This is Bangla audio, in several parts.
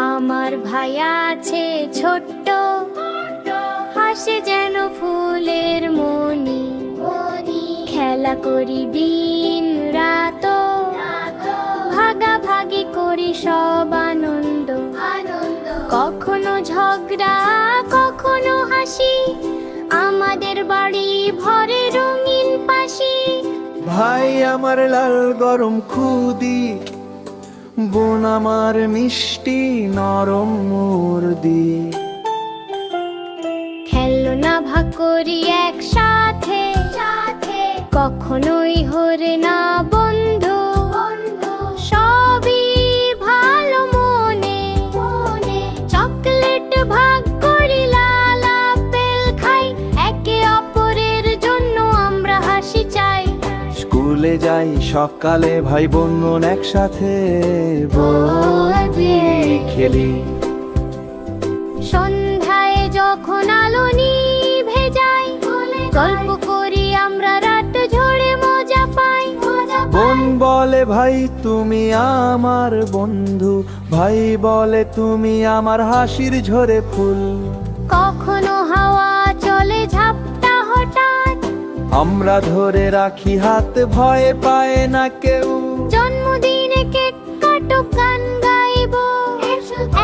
আমার ভাই আছে ছোট্ট। হাসে যেন ফুলের মনি খেলা করি দিন রাত। ভাগাভাগি করি সব আনন্দ। কখনো ঝগড়া, কখনো হাসি। আমাদের বাড়ি ভরে রঙিন পাশি। ভাই, আমার লাল গরম খুদি। বোন আমার মিষ্টি নরম মুরদি। খেলনা এক সাথে একসাথে। কখনোই হরে না স্কুলে যাই সকালে ভাই বোন বোন একসাথে খেলি। সন্ধ্যায় যখন আলো নিভে যায় গল্প করি আমরা রাত ঝরে মজা পাই। বোন বলে ভাই তুমি আমার বন্ধু ভাই বলে তুমি আমার হাসির ঝরে ফুল। কখনো আমরা ধরে রাখি হাত ভয় পায় না কেউ। জন্মদিনে কেক কাটো গান গাইব।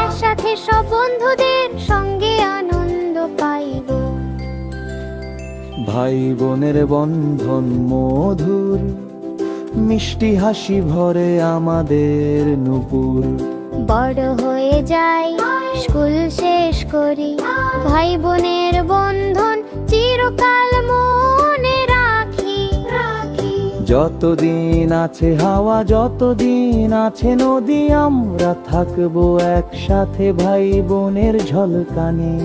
একসাথে সব বন্ধুদের সঙ্গে আনন্দ পাইব। ভাই বোনের বন্ধন মধুর মিষ্টি হাসি ভরে আমাদের নুপুর। বড় হয়ে যাই স্কুল শেষ করি ভাই বোনের বন্ধন চিরকাল যতদিন আছে হাওয়া যতদিন আছে নদী আমরা থাকব একসাথে ভাই বোনের ঝলকানি।